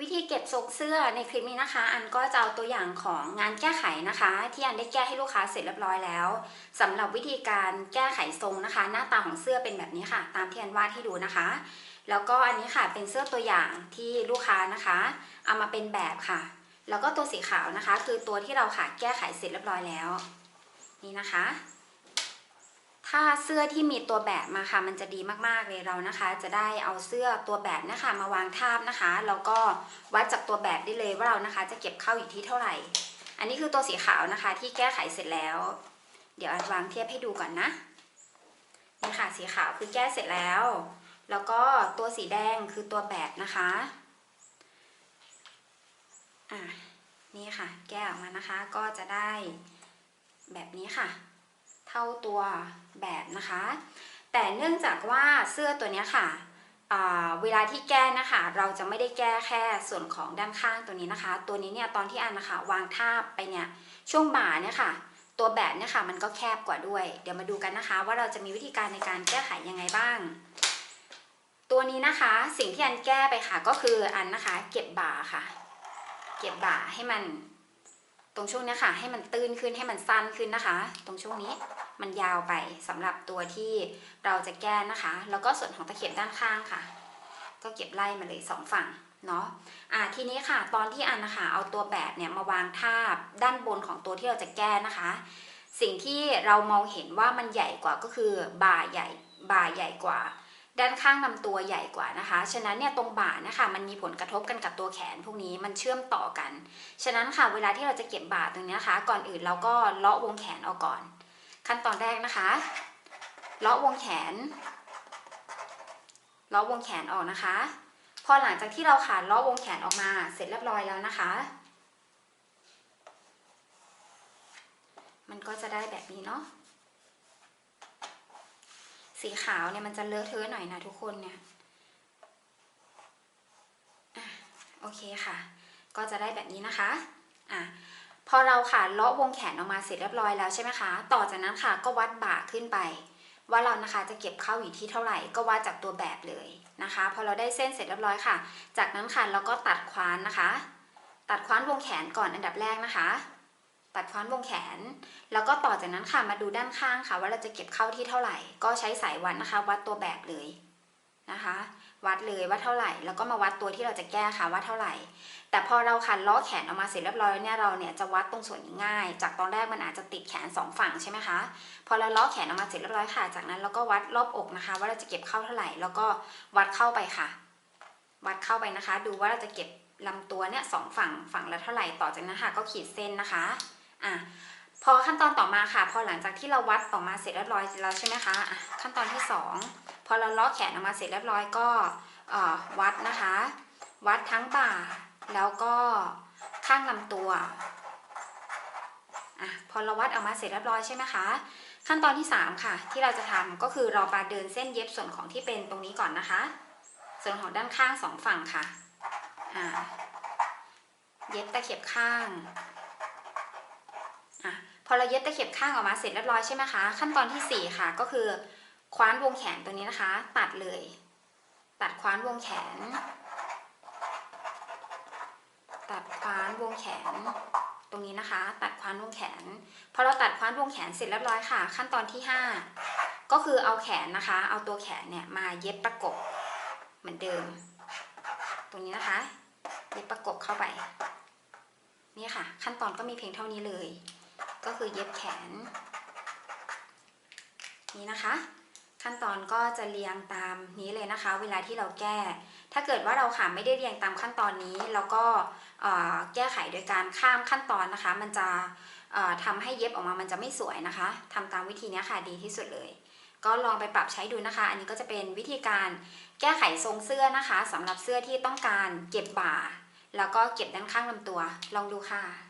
วิธีเก็บทรงเสื้อในคลิปนี้นะคะ อันก็จะเอาตัวอย่างของงานแก้ไขนะคะ ที่อันได้แก้ให้ลูกค้าเสร็จเรียบร้อยแล้วสำหรับวิธีการแก้ไขทรงนะคะ หน้าตาของเสื้อเป็นแบบนี้ค่ะ ตามที่อันวาดให้ดูนะคะ แล้วก็อันนี้ค่ะเป็นเสื้อตัวอย่างที่ลูกค้านะคะ เอามาเป็นแบบค่ะ แล้วก็ตัวสีขาวนะคะ คือตัวที่เราค่ะแก้ไขเสร็จเรียบร้อยแล้ว นี่นะคะ ถ้าเสื้อที่มีตัวแบบมาค่ะ มันจะดีมากๆเลยเรานะคะ จะได้เอาเสื้อตัวแบบนะคะมาวางทาบนะคะแล้วก็วัดจากตัวแบบได้เลยว่าเรานะคะ จะเก็บเข้าอยู่ที่เท่าไหร่ อันนี้คือตัวสีขาวนะคะ ที่แก้ไขเสร็จแล้ว เดี๋ยวอันวางเทียบให้ดูก่อนนะนี่ค่ะสีขาวคือแก้เสร็จแล้ว แล้วก็ตัวสีแดงคือตัวแบบนะคะอะนี่ค่ะ แก้ออกมานะคะก็จะได้แบบนี้ค่ะ เท่าตัวแบบนะคะ แต่เนื่องจากว่าเสื้อตัวนี้ค่ะเวลาที่แก้นะคะ เราจะไม่ได้แก้แค่ส่วนของด้านข้างตัวนี้นะคะ ตัวนี้เนี่ยตอนที่อันนะคะ วางทาบไปเนี่ยช่วงบ่าเนี่ยค่ะ ตัวแบบเนี่ยค่ะมันก็แคบกว่าด้วย เดี๋ยวมาดูกันนะคะ ว่าเราจะมีวิธีการในการแก้ไขยังไงบ้าง ตัวนี้นะคะสิ่งที่อันแก้ไปค่ะก็คืออันนะคะ เก็บบ่าค่ะ เก็บบ่าให้มัน รงช่วงนี้ค่ะให้มันตื้นขึ้นให้มันสั้นขึ้นนะคะ ตรงช่วงนี้มันยาวไปสำหรับตัวที่เราจะแก้นะคะ แล้วก็ส่วนของตะเข็บด้านข้างค่ะ ก็เก็บไล่มาเลยสองฝั่งเนาะอ่าทีนี้ค่ะ ตอนที่อันนะคะเอาตัวแบบเนี่ยมาวางทาบด้านบนของตัวที่เราจะแก้นะคะ สิ่งที่เรามองเห็นว่ามันใหญ่กว่าก็คือบ่าใหญ่บ่าใหญ่กว่า ด้านข้างลำตัวใหญ่กว่านะคะ ฉะนั้นเนี่ยตรงบ่านะคะมันมีผลกระทบกันกับตัวแขนพวกนี้มันเชื่อมต่อกัน ฉะนั้นค่ะเวลาที่เราจะเก็บบ่าตรงนี้นะคะ ก่อนอื่นเราก็เลาะวงแขนออกก่อน ขั้นตอนแรกนะคะเลาะวงแขนเลาะวงแขนออกนะคะ พอหลังจากที่เราขาดเลาะวงแขนออกมาเสร็จเรียบร้อยแล้วนะคะ มันก็จะได้แบบนี้เนาะ สีขาวเนี่ยมันจะเลอะเทอะหน่อยนะทุกคนเนี่ยอโอเคค่ะ ก็จะได้แบบนี้นะคะอะพอเราค่ะเลาะวงแขนออกมาเสร็จเรียบร้อยแล้วใช่ไหมคะ ต่อจากนั้นค่ะก็วัดบ่าขึ้นไป ว่าเรานะคะจะเก็บเข้าอยู่ที่เท่าไหร่ ก็วัดจากตัวแบบเลยนะคะ พอเราได้เส้นเสร็จเรียบร้อยค่ะ จากนั้นค่ะเราก็ตัดคว้านนะคะ ตัดคว้านวงแขนก่อนอันดับแรกนะคะ ตัดคว้านวงแขน แล้วก็ต่อจากนั้นค่ะมาดูด้านข้างค่ะ ว่าเราจะเก็บเข้าที่เท่าไหร่ ก็ใช้สายวัดนะคะ วัดตัวแบบเลยนะคะ วัดเลยว่าเท่าไหร่ แล้วก็มาวัดตัวที่เราจะแก้ค่ะว่าเท่าไหร่ แต่พอเราค่ะล้อแขนออกมาเสร็จเรียบร้อยเนี่ยเราเนี่ยจะวัดตรงส่วนนี้ง่าย จากตอนแรกมันอาจจะติดแขนสองฝั่งใช่ไหมคะ พอเราล้อแขนออกมาเสร็จเรียบร้อยค่ะ จากนั้นเราก็วัดรอบอกนะคะ ว่าเราจะเก็บเข้าเท่าไหร่ แล้วก็วัดเข้าไปค่ะ วัดเข้าไปนะคะ ดูว่าเราจะเก็บลำตัวเนี่ยสองฝั่งฝั่งละเท่าไหร่ ต่อจากนั้นค่ะก็ขีดเส้นนะคะ อะพอขั้นตอนต่อมาค่ะ พอหลังจากที่เราวัดออกมาเสร็จเรียบร้อยแล้วใช่ไหมคะะขั้นตอนที่สองพอเราล้อแขนออกมาเสร็จเรียบร้อยก็วัดนะคะ วัดทั้งบ่า แล้วก็ข้างลำตัวอะพอเราวัดออกมาเสร็จเรียบร้อยใช่ไหมคะ ขั้นตอนที่ 3 ค่ะ ที่เราจะทำก็คือเรามาเดินเส้นเย็บส่วนของที่เป็นตรงนี้ก่อนนะคะ ส่วนของด้านข้างสองฝั่งค่ะอ่าเย็บตะเข็บข้าง อะพอเราเย็บตะเข็บข้างออกมาเสร็จเรียบร้อยใช่ไหมคะ ขั้นตอนที่ 4 ค่ะ ก็คือคว้านวงแขนตัวนี้นะคะ ตัดเลย ตัดคว้านวงแขน ตัดคว้านวงแขน ตรงนี้นะคะ ตัดคว้านวงแขน พอเราตัดคว้านวงแขนเสร็จเรียบร้อยค่ะ ขั้นตอนที่ 5 ก็คือเอาแขนนะคะ เอาตัวแขนเนี่ยมาเย็บประกบเหมือนเดิม ตรงนี้นะคะ เย็บประกบเข้าไป นี่ค่ะ ขั้นตอนก็มีเพียงเท่านี้เลย ก็คือเย็บแขน นี่นะคะ ขั้นตอนก็จะเรียงตามนี้เลยนะคะ เวลาที่เราแก้ ถ้าเกิดว่าเราค่ะไม่ได้เรียงตามขั้นตอนนี้แล้วก็แก้ไขโดยการข้ามขั้นตอนนะคะ มันจะเอ่อทำให้เย็บออกมามันจะไม่สวยนะคะทำตามวิธีนี้ค่ะดีที่สุดเลย ก็ลองไปปรับใช้ดูนะคะ อันนี้ก็จะเป็นวิธีการแก้ไขทรงเสื้อนะคะสำหรับเสื้อที่ต้องการเก็บบ่า แล้วก็เก็บด้านข้างลำตัว ลองดูค่ะ